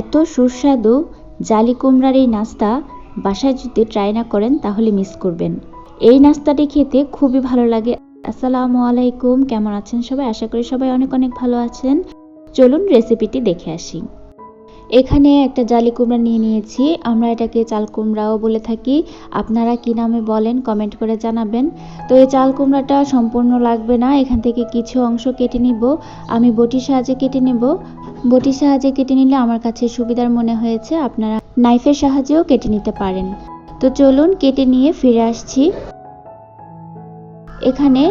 এত সুস্বাদু জালি কুমড়ার এই নাস্তা বাসায় যদি ট্রাই না করেন, তাহলে মিস করবেন। এই নাস্তাটি খেতে খুবই ভালো লাগে। আসসালামু আলাইকুম, কেমন আছেন সবাই? আশা করি সবাই অনেক অনেক ভালো আছেন। চলুন রেসিপিটি দেখে আসি। এখানে একটা জালি কুমড়া নিয়ে নিয়েছি। আমরা এটাকে চাল কুমড়াও বলে থাকি। আপনারা কি নামে বলেন, কমেন্ট করে জানাবেন। তো এই চাল কুমড়াটা সম্পূর্ণ লাগবে না। এখান থেকে কিছু অংশ কেটে নিব। আমি বটির সাহায্যে কেটে নেব। বটির সাহায্যে কেটে নিলে আমার কাছে সুবিধার মনে হয়েছে। আপনারা নাইফের সাহায্যেও কেটে নিতে পারেন। তো চলুন, কেটে নিয়ে ফিরে আসছি। এখানে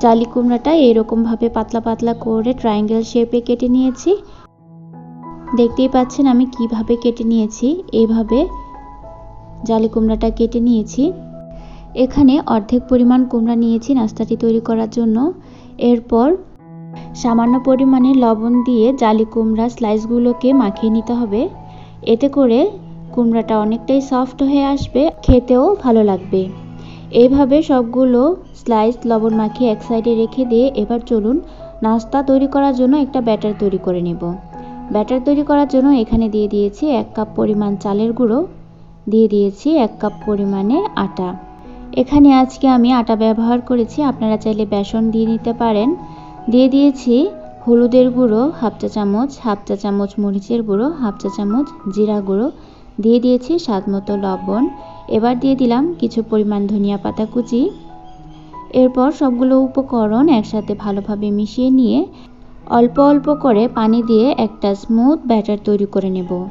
জালি কুমড়াটা এরকমভাবে পাতলা পাতলা করে ট্রায়াঙ্গেল শেপে কেটে নিয়েছি। দেখতেই পাচ্ছেন আমি কীভাবে কেটে নিয়েছি। এইভাবে জালি কুমড়াটা কেটে নিয়েছি। এখানে অর্ধেক পরিমাণ কুমড়া নিয়েছি নাস্তাটি তৈরি করার জন্য। এরপর সামান্য পরিমাণে লবণ দিয়ে জালি কুমড়া স্লাইসগুলোকে মাখিয়ে নিতে হবে। এতে করে কুমড়াটা অনেকটাই সফট হয়ে আসবে, খেতেও ভালো লাগবে। এইভাবে সবগুলো স্লাইস লবণ মাখিয়ে এক সাইডে রেখে দিয়ে এবার চলুন নাস্তা তৈরি করার জন্য একটা ব্যাটার তৈরি করে নেব। ব্যাটার তৈরি করার জন্য এখানে দিয়ে দিয়েছি এক কাপ পরিমাণ চালের গুঁড়ো, দিয়ে দিয়েছি এক কাপ পরিমাণে আটা। এখানে আজকে আমি আটা ব্যবহার করেছি, আপনারা চাইলে বেসন দিয়ে নিতে পারেন। দিয়ে দিয়েছি হলুদের গুঁড়ো, হাফ চা চামচ, হাফ চা চামচ মরিচের গুঁড়ো, হাফ চা চামচ জিরা গুঁড়ো। দিয়ে দিয়েছি স্বাদ মতো লবণ। এবার দিয়ে দিলাম কিছু পরিমাণ ধনিয়া পাতা কুচি। এরপর সবগুলো উপকরণ একসাথে ভালোভাবে মিশিয়ে নিয়ে অল্প অল্প করে পানি দিয়ে একটা স্মুথ ব্যাটার তৈরি করে নেব।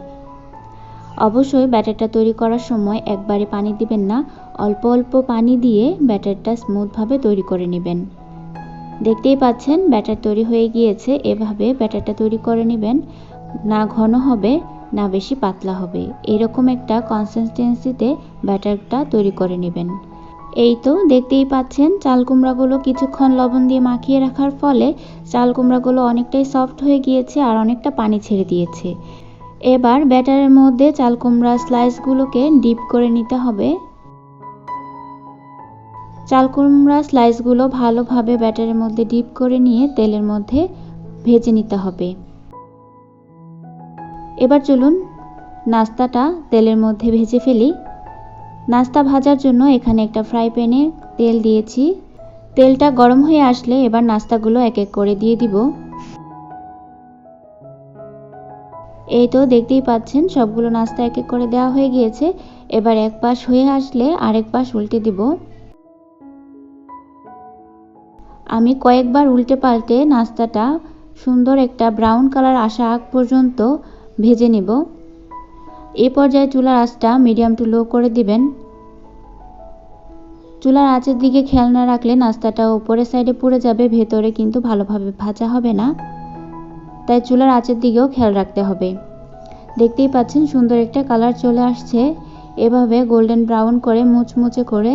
অবশ্যই ব্যাটারটা তৈরি করার সময় একবারে পানি দিবেন না, অল্প অল্প পানি দিয়ে ব্যাটারটা স্মুথভাবে তৈরি করে নেবেন। দেখতেই পাচ্ছেন, ব্যাটার তৈরি হয়ে গিয়েছে, এভাবে ব্যাটারটা তৈরি করে নেবেন। না ঘন হবে, না বেশি পাতলা হবে। এরকম একটা কনসিস্টেন্সিতে ব্যাটারটা তৈরি করে নেবেন। এই তো, দেখতেই পাচ্ছেন, চাল কুমড়াগুলো কিছুক্ষণ লবণ দিয়ে মাখিয়ে রাখার ফলে চাল কুমড়াগুলো অনেকটাই সফট হয়ে গিয়েছে আর অনেকটা পানি ছেড়ে দিয়েছে। এবার ব্যাটারের মধ্যে চাল কুমড়া স্লাইসগুলোকে ডিপ করে নিতে হবে। চাল কুমড়া স্লাইসগুলো ভালোভাবে ব্যাটারের মধ্যে ডিপ করে নিয়ে তেলের মধ্যে ভেজে নিতে হবে। এবার চলুন, নাস্তাটা তেলের মধ্যে ভেজে ফেলি। নাস্তা ভাজার জন্য এখানে একটা ফ্রাই প্যানে তেল দিয়েছি। তেলটা গরম হয়ে আসলে এবার নাস্তাগুলো এক এক করে দিয়ে দিব। এই তো দেখতেই পাচ্ছেন, সবগুলো নাস্তা এক এক করে দেওয়া হয়ে গিয়েছে। এবার এক পাশ হয়ে আসলে আরেক পাশ উল্টে দিব। আমি কয়েকবার উল্টে পাল্টে নাস্তাটা সুন্দর একটা ব্রাউন কালার আসা আগ পর্যন্ত ভেজে নেব। এ পর্যায়ে চুলার আঁচটা মিডিয়াম টু লো করে দিবেন। চুলার আঁচের দিকে খেয়াল না রাখলে নাস্তাটা উপরের সাইডে পুড়ে যাবে, ভেতরে কিন্তু ভালোভাবে ভাজা হবে না। তাই চুলার আঁচের দিকেও খেয়াল রাখতে হবে। দেখতেই পাচ্ছেন সুন্দর একটা কালার চলে আসছে। এভাবে গোল্ডেন ব্রাউন করে মুচমুচে করে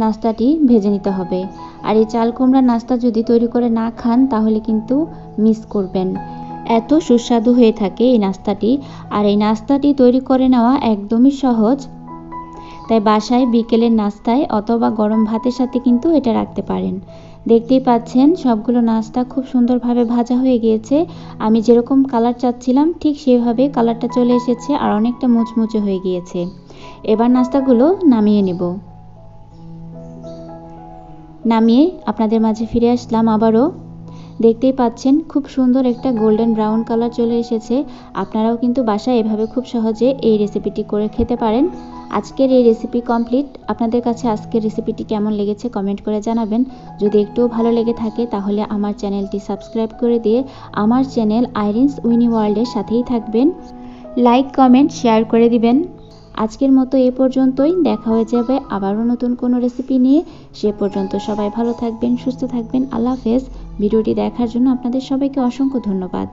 নাস্তাটি ভেজে নিতে হবে। আর এই চাল কুমড়ার নাস্তা যদি তৈরি করে না খান, তাহলে কিন্তু মিস করবেন। এত সুস্বাদু হয়ে থাকে এই নাস্তাটি, আর এই নাস্তাটি তৈরি করে নেওয়া একদমই সহজ। তাই বাসায় বিকেলের নাস্তায় অথবা গরম ভাতের সাথে কিন্তু এটা রাখতে পারেন। দেখতেই পাচ্ছেন, সবগুলো নাস্তা খুব সুন্দরভাবে ভাজা হয়ে গিয়েছে। আমি যেরকম কালার চাচ্ছিলাম, ঠিক সেভাবে কালারটা চলে এসেছে আর অনেকটা মুচমুচে হয়ে গিয়েছে। এবার নাস্তাগুলো নামিয়ে নেব। নামিয়ে আপনাদের মাঝে ফিরে আসলাম আবারও। দেখতেই পাচ্ছেন, খুব সুন্দর একটা গোল্ডেন ব্রাউন কালার চলে এসেছে। আপনারাও কিন্তু বাসায় এভাবে খুব সহজে এই রেসিপিটি করে খেতে পারেন। আজকের এই রেসিপি কমপ্লিট আপনাদের কাছে আজকের রেসিপিটি কেমন লেগেছে কমেন্ট করে জানাবেন। যদি একটুও ভালো লেগে থাকে, তাহলে আমার চ্যানেলটি সাবস্ক্রাইব করে দিয়ে আমার চ্যানেল আইরিন্স উইনি ওয়ার্ল্ডের সাথেই থাকবেন। লাইক কমেন্ট শেয়ার করে দিবেন। আজকের মতো এ পর্যন্তই। দেখা হয়ে যাবে আবারও নতুন কোনো রেসিপি নিয়ে। সে পর্যন্ত সবাই ভালো থাকবেন, সুস্থ থাকবেন। আল্লাহ হাফেজ। ভিডিওটি দেখার জন্য আপনাদের সবাইকে অসংখ্য ধন্যবাদ।